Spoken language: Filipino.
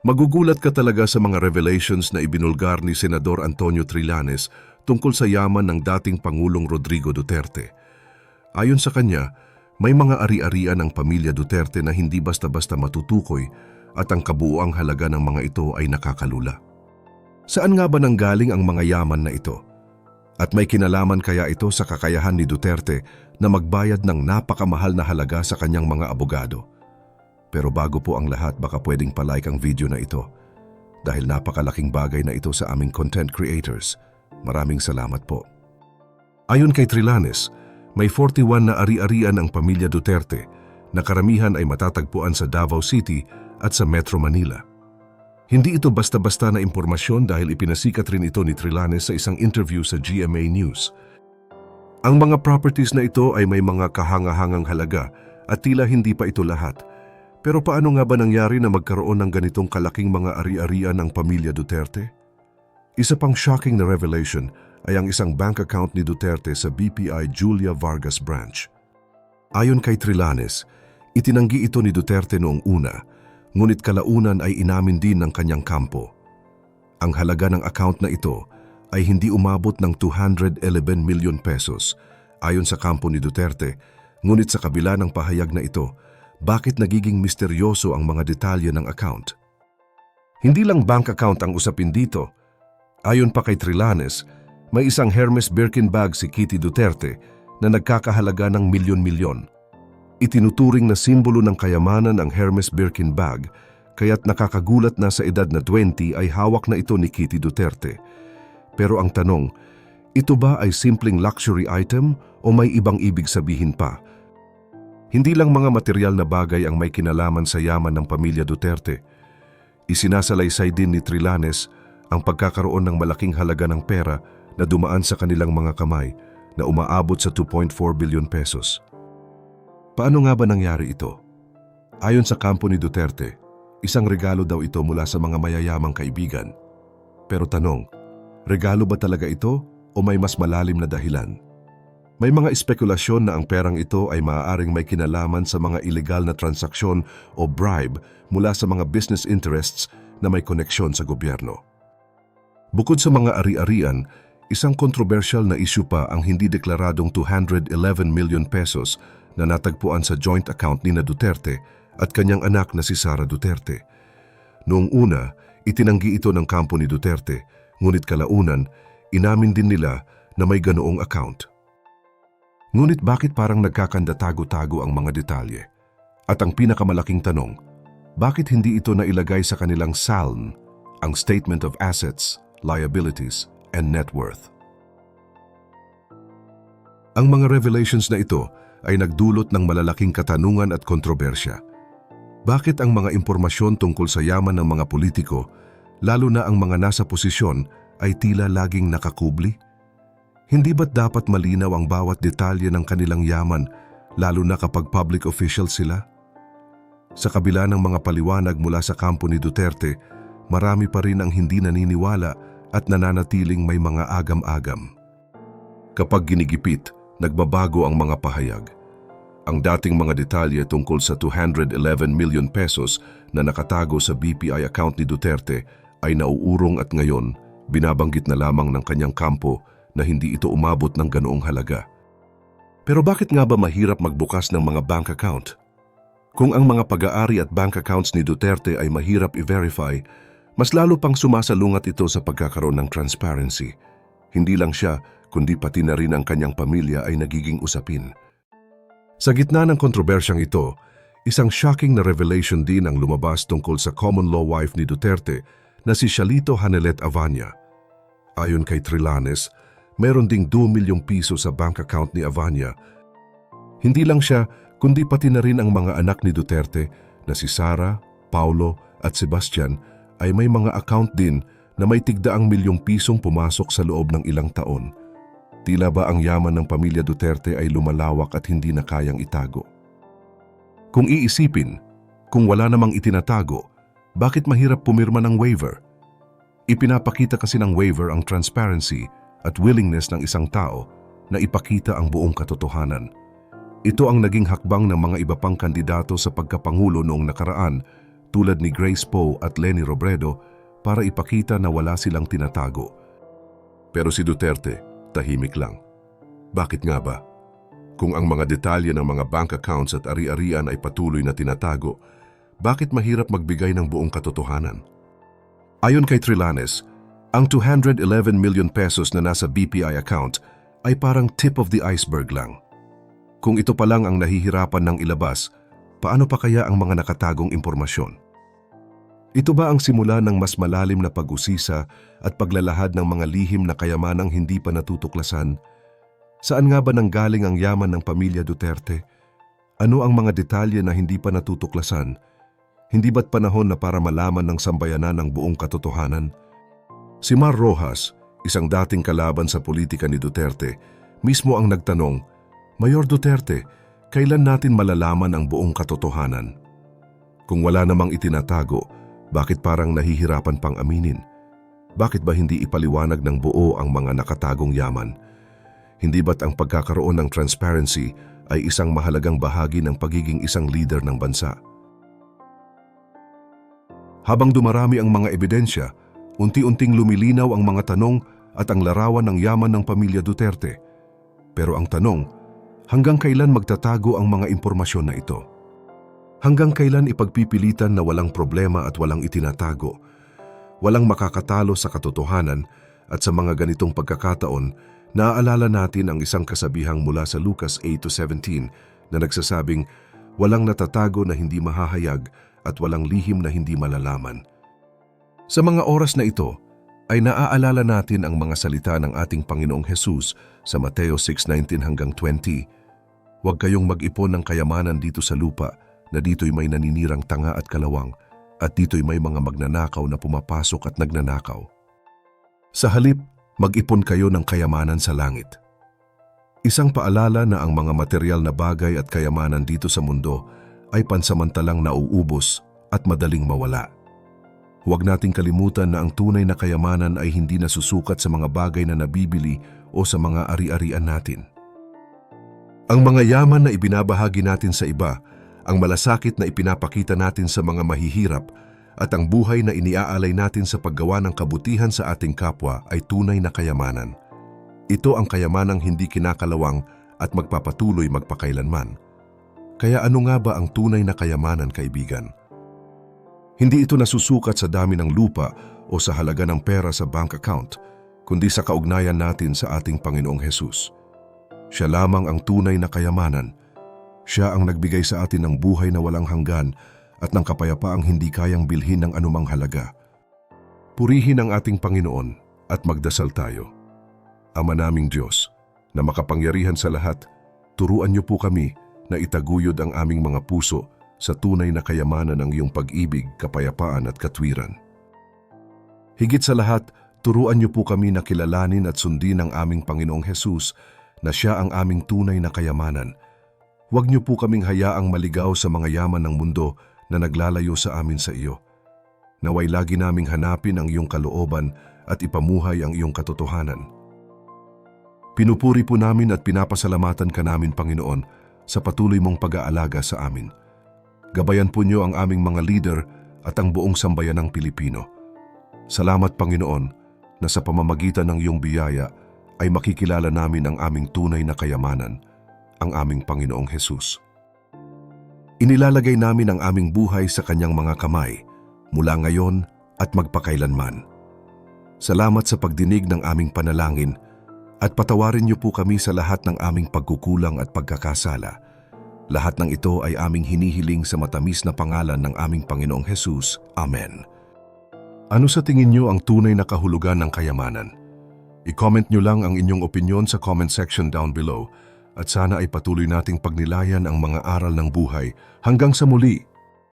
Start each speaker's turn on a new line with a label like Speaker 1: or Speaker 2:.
Speaker 1: Magugulat ka talaga sa mga revelations na ibinulgar ni Senador Antonio Trillanes tungkol sa yaman ng dating Pangulong Rodrigo Duterte. Ayon sa kanya, may mga ari-arian ng pamilya Duterte na hindi basta-basta matutukoy at ang kabuuang halaga ng mga ito ay nakakalula. Saan nga ba nanggaling ang mga yaman na ito? At may kinalaman kaya ito sa kakayahan ni Duterte na magbayad ng napakamahal na halaga sa kanyang mga abogado? Pero bago po ang lahat, baka pwedeng palike ang video na ito. Dahil napakalaking bagay na ito sa aming content creators. Maraming salamat po. Ayon kay Trillanes, may 41 na ari-arian ang pamilya Duterte na karamihan ay matatagpuan sa Davao City at sa Metro Manila. Hindi ito basta-basta na impormasyon dahil ipinasikat rin ito ni Trillanes sa isang interview sa GMA News. Ang mga properties na ito ay may mga kahangahangang halaga at tila hindi pa ito lahat. Pero paano nga ba nangyari na magkaroon ng ganitong kalaking mga ari-arian ng pamilya Duterte? Isa pang shocking na revelation ay ang isang bank account ni Duterte sa BPI Julia Vargas branch. Ayon kay Trillanes, itinanggi ito ni Duterte noong una, ngunit kalaunan ay inamin din ng kanyang kampo. Ang halaga ng account na ito ay hindi umabot ng 211 million pesos ayon sa kampo ni Duterte, ngunit sa kabila ng pahayag na ito, bakit nagiging misteryoso ang mga detalye ng account? Hindi lang bank account ang usapin dito. Ayon pa kay Trillanes, may isang Hermes Birkin bag si Kitty Duterte na nagkakahalaga ng milyon-milyon. Itinuturing na simbolo ng kayamanan ang Hermes Birkin bag, kaya't nakakagulat na sa edad na 20 ay hawak na ito ni Kitty Duterte. Pero ang tanong, ito ba ay simpleng luxury item o may ibang ibig sabihin pa? Hindi lang mga material na bagay ang may kinalaman sa yaman ng pamilya Duterte. Isinasalaysay din ni Trillanes ang pagkakaroon ng malaking halaga ng pera na dumaan sa kanilang mga kamay na umaabot sa 2.4 billion pesos. Paano nga ba nangyari ito? Ayon sa kampo ni Duterte, isang regalo daw ito mula sa mga mayayamang kaibigan. Pero tanong, regalo ba talaga ito o may mas malalim na dahilan? May mga espekulasyon na ang perang ito ay maaaring may kinalaman sa mga ilegal na transaksyon o bribe mula sa mga business interests na may koneksyon sa gobyerno. Bukod sa mga ari-arian, isang kontrobersyal na isyu pa ang hindi deklaradong 211 million pesos na natagpuan sa joint account ni na Duterte at kanyang anak na si Sara Duterte. Noong una, itinanggi ito ng kampo ni Duterte, ngunit kalaunan, inamin din nila na may ganoong account. Ngunit bakit parang nagkakanda-tago-tago ang mga detalye? At ang pinakamalaking tanong, bakit hindi ito nailagay sa kanilang SALN, ang Statement of Assets, Liabilities, and Net Worth? Ang mga revelations na ito ay nagdulot ng malalaking katanungan at kontrobersya. Bakit ang mga impormasyon tungkol sa yaman ng mga politiko, lalo na ang mga nasa posisyon, ay tila laging nakakubli? Hindi ba't dapat malinaw ang bawat detalye ng kanilang yaman, lalo na kapag public official sila? Sa kabila ng mga paliwanag mula sa kampo ni Duterte, marami pa rin ang hindi naniniwala at nananatiling may mga agam-agam. Kapag ginigipit, nagbabago ang mga pahayag. Ang dating mga detalye tungkol sa 211 million pesos na nakatago sa BPI account ni Duterte ay nauurong at ngayon binabanggit na lamang ng kanyang kampo na hindi ito umabot ng ganoong halaga. Pero bakit nga ba mahirap magbukas ng mga bank account? Kung ang mga pag-aari at bank accounts ni Duterte ay mahirap i-verify, mas lalo pang sumasalungat ito sa pagkakaroon ng transparency. Hindi lang siya, kundi pati na rin ang kanyang pamilya ay nagiging usapin. Sa gitna ng kontrobersyang ito, isang shocking na revelation din ang lumabas tungkol sa common law wife ni Duterte na si Shalito Hanelet Avanya. Ayon kay Trillanes, meron ding 2 milyong piso sa bank account ni Avanya. Hindi lang siya, kundi pati na rin ang mga anak ni Duterte na si Sara, Paulo at Sebastian ay may mga account din na may tigdaang milyong pisong pumasok sa loob ng ilang taon. Tila ba ang yaman ng pamilya Duterte ay lumalawak at hindi na kayang itago? Kung iisipin, kung wala namang itinatago, bakit mahirap pumirma ng waiver? Ipinapakita kasi ng waiver ang transparency at willingness ng isang tao na ipakita ang buong katotohanan. Ito ang naging hakbang ng mga iba pang kandidato sa pagkapangulo noong nakaraan tulad ni Grace Poe at Lenny Robredo para ipakita na wala silang tinatago. Pero si Duterte, tahimik lang. Bakit nga ba? Kung ang mga detalye ng mga bank accounts at ari-arian ay patuloy na tinatago, bakit mahirap magbigay ng buong katotohanan? Ayon kay Trillanes, ang 211 million pesos na nasa BPI account ay parang tip of the iceberg lang. Kung ito pa lang ang nahihirapan ng ilabas, paano pa kaya ang mga nakatagong impormasyon? Ito ba ang simula ng mas malalim na pag-usisa at paglalahad ng mga lihim na kayamanang hindi pa natutuklasan? Saan nga ba nanggaling ang yaman ng pamilya Duterte? Ano ang mga detalye na hindi pa natutuklasan? Hindi ba't panahon na para malaman ng sambayanan ang buong katotohanan? Si Mar Rojas, isang dating kalaban sa politika ni Duterte, mismo ang nagtanong, Mayor Duterte, kailan natin malalaman ang buong katotohanan? Kung wala namang itinatago, bakit parang nahihirapan pang aminin? Bakit ba hindi ipaliwanag ng buo ang mga nakatagong yaman? Hindi ba't ang pagkakaroon ng transparency ay isang mahalagang bahagi ng pagiging isang leader ng bansa? Habang dumarami ang mga ebidensya, unti-unting lumilinaw ang mga tanong at ang larawan ng yaman ng pamilya Duterte. Pero ang tanong, hanggang kailan magtatago ang mga impormasyon na ito? Hanggang kailan ipagpipilitan na walang problema at walang itinatago? Walang makakatalo sa katotohanan at sa mga ganitong pagkakataon, naaalala natin ang isang kasabihang mula sa Lucas 8-17 na nagsasabing, walang natatago na hindi mahahayag at walang lihim na hindi malalaman. Sa mga oras na ito, ay naaalala natin ang mga salita ng ating Panginoong Hesus sa Mateo 6.19 hanggang 20. Huwag kayong mag-ipon ng kayamanan dito sa lupa na dito'y may naninirang tanga at kalawang at dito'y may mga magnanakaw na pumapasok at nagnanakaw. Sa halip, mag-ipon kayo ng kayamanan sa langit. Isang paalala na ang mga material na bagay at kayamanan dito sa mundo ay pansamantalang nauubos at madaling mawala. Huwag nating kalimutan na ang tunay na kayamanan ay hindi nasusukat sa mga bagay na nabibili o sa mga ari-arian natin. Ang mga yaman na ibinabahagi natin sa iba, ang malasakit na ipinapakita natin sa mga mahihirap, at ang buhay na iniaalay natin sa paggawa ng kabutihan sa ating kapwa ay tunay na kayamanan. Ito ang kayamanang hindi kinakalawang at magpapatuloy magpakailanman. Kaya ano nga ba ang tunay na kayamanan, kaibigan? Hindi ito nasusukat sa dami ng lupa o sa halaga ng pera sa bank account, kundi sa kaugnayan natin sa ating Panginoong Hesus. Siya lamang ang tunay na kayamanan. Siya ang nagbigay sa atin ng buhay na walang hanggan at ng kapayapaang hindi kayang bilhin ng anumang halaga. Purihin ang ating Panginoon at magdasal tayo. Ama naming Diyos, na makapangyarihan sa lahat, turuan niyo po kami na itaguyod ang aming mga puso sa tunay na kayamanan ng iyong pag-ibig, kapayapaan at katwiran. Higit sa lahat, turuan niyo po kami na kilalanin at sundin ang aming Panginoong Hesus na siya ang aming tunay na kayamanan. Huwag niyo po kaming hayaang maligaw sa mga yaman ng mundo na naglalayo sa amin sa iyo. Naway lagi naming hanapin ang iyong kalooban at ipamuhay ang iyong katotohanan. Pinupuri po namin at pinapasalamatan ka namin, Panginoon, sa patuloy mong pag-aalaga sa amin. Gabayan po niyo ang aming mga leader at ang buong sambayan ng Pilipino. Salamat, Panginoon, na sa pamamagitan ng iyong biyaya ay makikilala namin ang aming tunay na kayamanan, ang aming Panginoong Hesus. Inilalagay namin ang aming buhay sa kanyang mga kamay mula ngayon at magpakailanman. Salamat sa pagdinig ng aming panalangin at patawarin niyo po kami sa lahat ng aming pagkukulang at pagkakasala. Lahat ng ito ay aming hinihiling sa matamis na pangalan ng aming Panginoong Hesus. Amen. Ano sa tingin niyo ang tunay na kahulugan ng kayamanan? I-comment niyo lang ang inyong opinion sa comment section down below at sana ay patuloy nating pagnilayan ang mga aral ng buhay. Hanggang sa muli,